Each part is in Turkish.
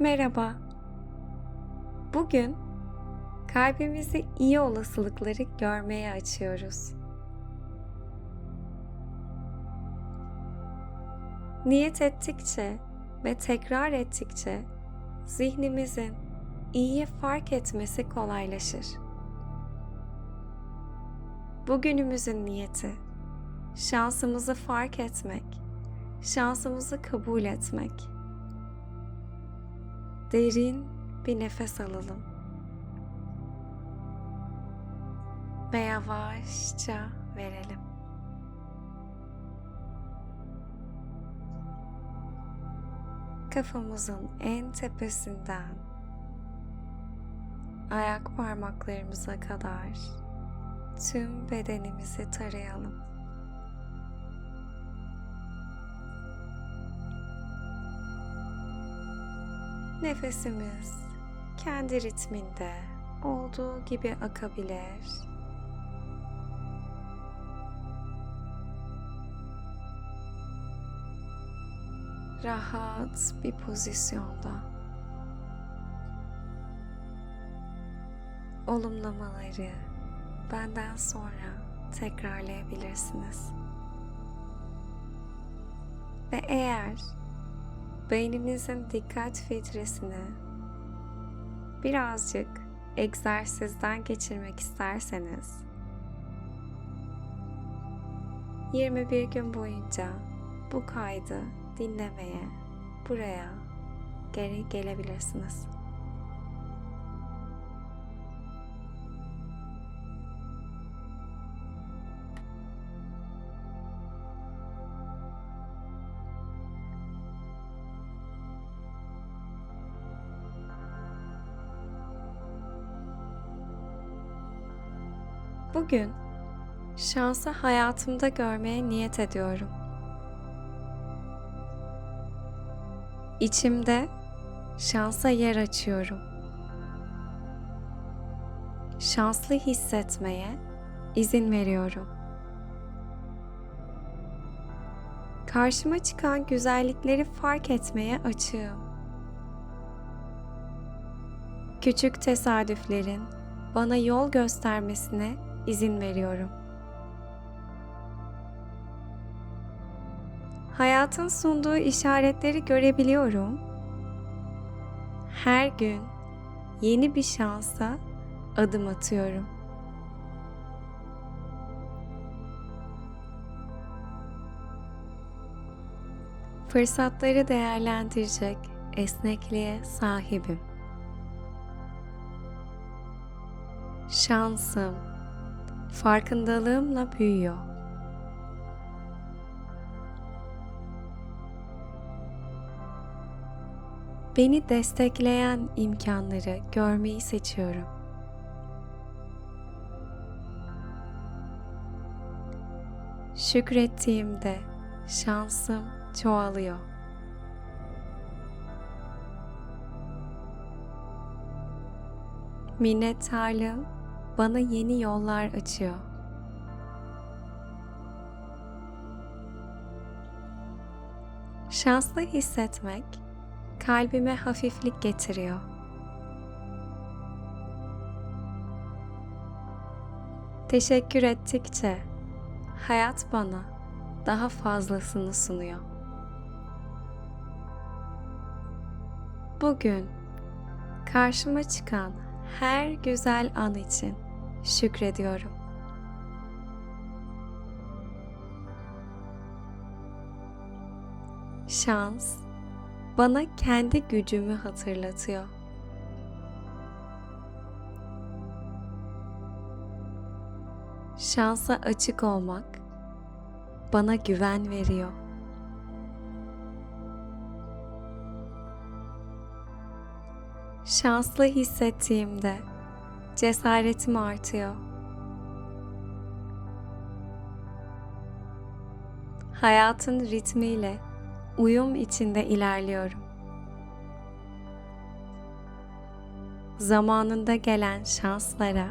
Merhaba. Bugün kalbimizi iyi olasılıkları görmeye açıyoruz. Niyet ettikçe ve tekrar ettikçe zihnimizin iyiyi fark etmesi kolaylaşır. Bugünümüzün niyeti şansımızı fark etmek, şansımızı kabul etmek. Derin bir nefes alalım. Ve yavaşça verelim. Kafamızın en tepesinden ayak parmaklarımıza kadar tüm bedenimizi tarayalım. Nefesimiz kendi ritminde olduğu gibi akabilir. Rahat bir pozisyonda. Olumlamaları benden sonra tekrarlayabilirsiniz. Ve eğer beyninizin dikkat filtresini birazcık egzersizden geçirmek isterseniz 21 gün boyunca bu kaydı dinlemeye buraya geri gelebilirsiniz. Bugün şansı hayatımda görmeye niyet ediyorum. İçimde şansa yer açıyorum. Şanslı hissetmeye izin veriyorum. Karşıma çıkan güzellikleri fark etmeye açığım. Küçük tesadüflerin bana yol göstermesine izin veriyorum. Hayatın sunduğu işaretleri görebiliyorum. Her gün yeni bir şansa adım atıyorum. Fırsatları değerlendirecek esnekliğe sahibim. Şansım farkındalığımla büyüyor. Beni destekleyen imkanları görmeyi seçiyorum. Şükrettiğimde şansım çoğalıyor. Minnettarlığım bana yeni yollar açıyor. Şanslı hissetmek kalbime hafiflik getiriyor. Teşekkür ettikçe hayat bana daha fazlasını sunuyor. Bugün karşıma çıkan her güzel an için şükrediyorum. Şans bana kendi gücümü hatırlatıyor. Şansa açık olmak bana güven veriyor. Şanslı hissettiğimde cesaretim artıyor. Hayatın ritmiyle uyum içinde ilerliyorum. Zamanında gelen şanslara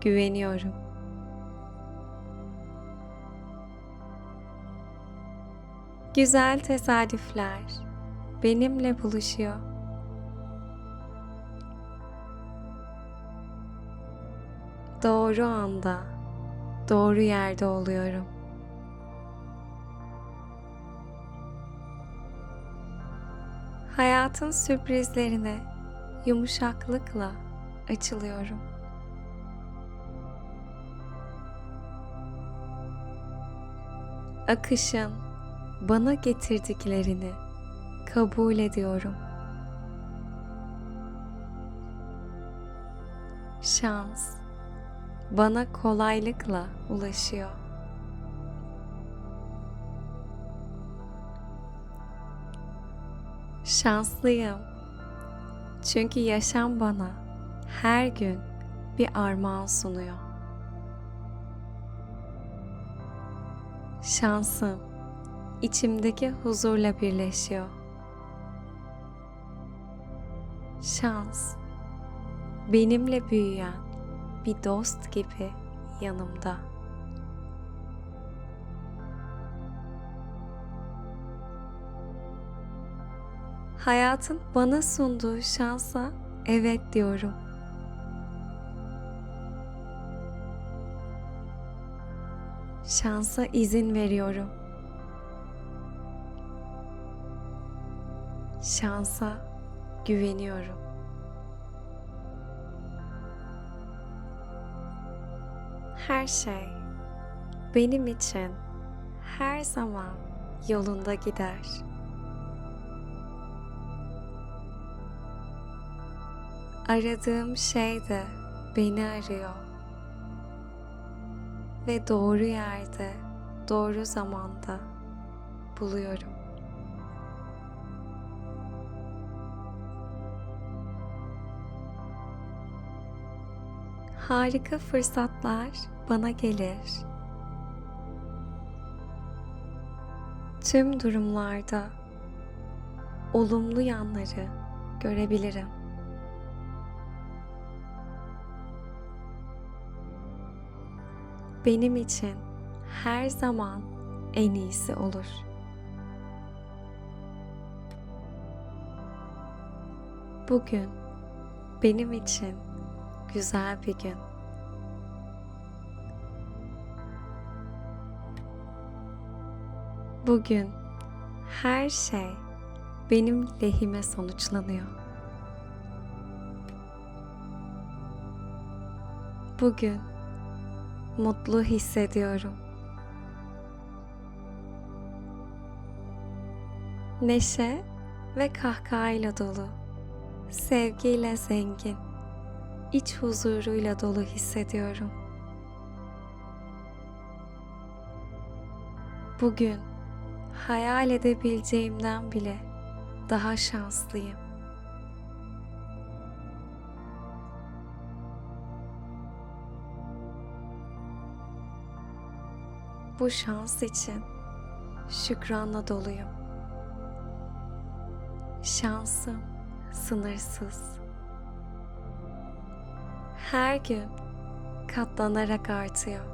güveniyorum. Güzel tesadüfler benimle buluşuyor. Doğru anda, doğru yerde oluyorum. Hayatın sürprizlerine yumuşaklıkla açılıyorum. Akışın bana getirdiklerini kabul ediyorum. Şans bana kolaylıkla ulaşıyor. Şanslıyım. Çünkü yaşam bana her gün bir armağan sunuyor. Şansım içimdeki huzurla birleşiyor. Şans benimle büyüyen bir dost gibi yanımda. Hayatın bana sunduğu şansa evet diyorum. Şansa izin veriyorum. Şansa güveniyorum. Her şey benim için her zaman yolunda gider. Aradığım şey de beni arıyor. Ve doğru yerde, doğru zamanda buluyorum. Harika fırsatlar bana gelir. Tüm durumlarda olumlu yanları görebilirim. benim için her zaman en iyisi olur. Bugün benim için güzel bir gün. Bugün her şey benim lehime sonuçlanıyor. Bugün mutlu hissediyorum. Neşe ve kahkahayla dolu, sevgiyle zengin, iç huzuruyla dolu hissediyorum. Bugün hayal edebileceğimden bile daha şanslıyım. Bu şans için şükranla doluyum. Şansım sınırsız. Her gün katlanarak artıyor.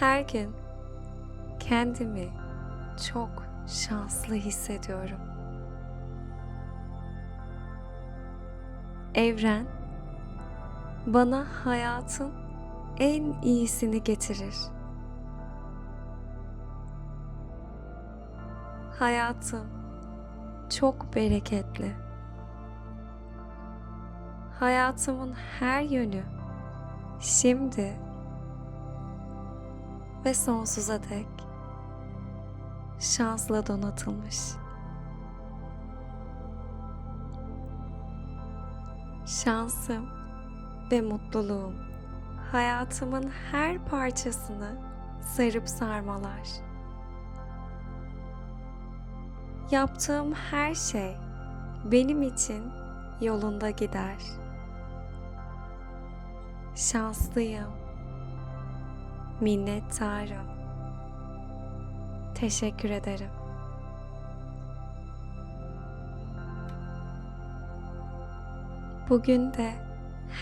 Her gün kendimi çok şanslı hissediyorum. Evren bana hayatın en iyisini getirir. Hayatım çok bereketli. Hayatımın her yönü şimdi ve sonsuza dek şansla donatılmış. Şansım ve mutluluğum hayatımın her parçasını sarıp sarmalar. Yaptığım her şey benim için yolunda gider. Şanslıyım. Minnettarım. Teşekkür ederim. Bugün de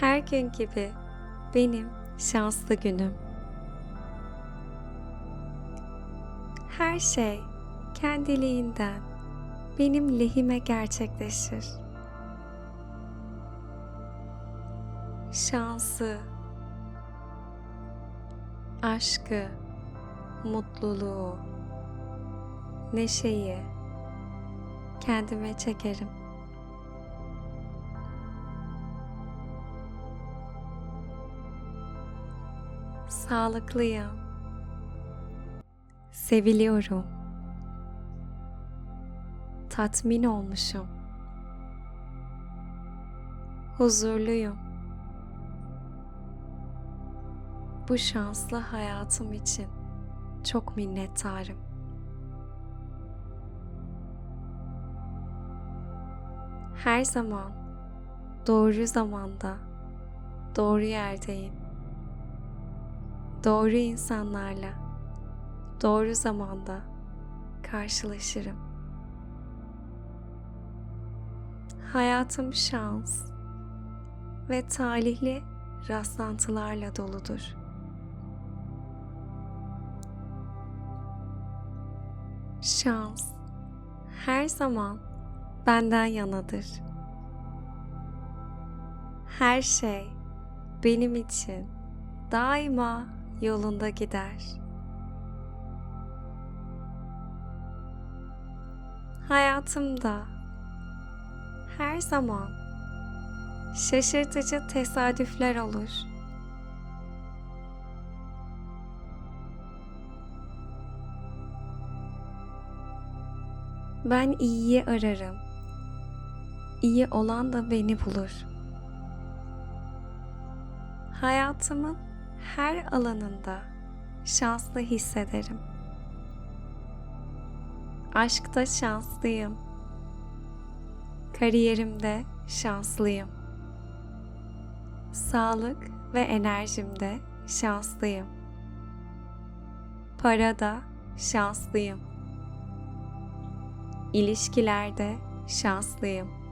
her gün gibi benim şanslı günüm. Her şey kendiliğinden benim lehime gerçekleşir. şansı, aşkı, mutluluğu, neşeyi kendime çekerim. Sağlıklıyım. Seviliyorum. Tatmin olmuşum. Huzurluyum. Bu şanslı hayatım için çok minnettarım. Her zaman doğru zamanda doğru yerdeyim. Doğru insanlarla doğru zamanda karşılaşırım. Hayatım şans ve talihli rastlantılarla doludur. Şans her zaman benden yanadır. Her şey benim için daima yolunda gider. Hayatımda her zaman şaşırtıcı tesadüfler olur. Ben iyiyi ararım. İyi olan da beni bulur. Hayatımın her alanında şanslı hissederim. Aşkta şanslıyım. Kariyerimde şanslıyım. Sağlık ve enerjimde şanslıyım. Parada şanslıyım. İlişkilerde şanslıyım.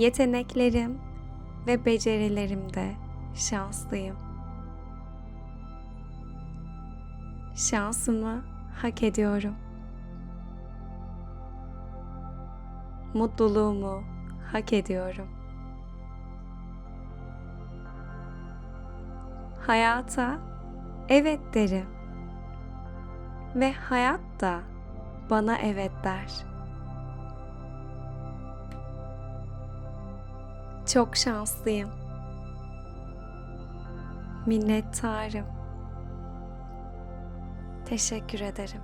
Yeteneklerim ve becerilerimde şanslıyım. Şansımı hak ediyorum. Mutluluğumu hak ediyorum. Hayata evet derim. Ve hayat da bana evet der. Çok şanslıyım. Minnettarım. Teşekkür ederim.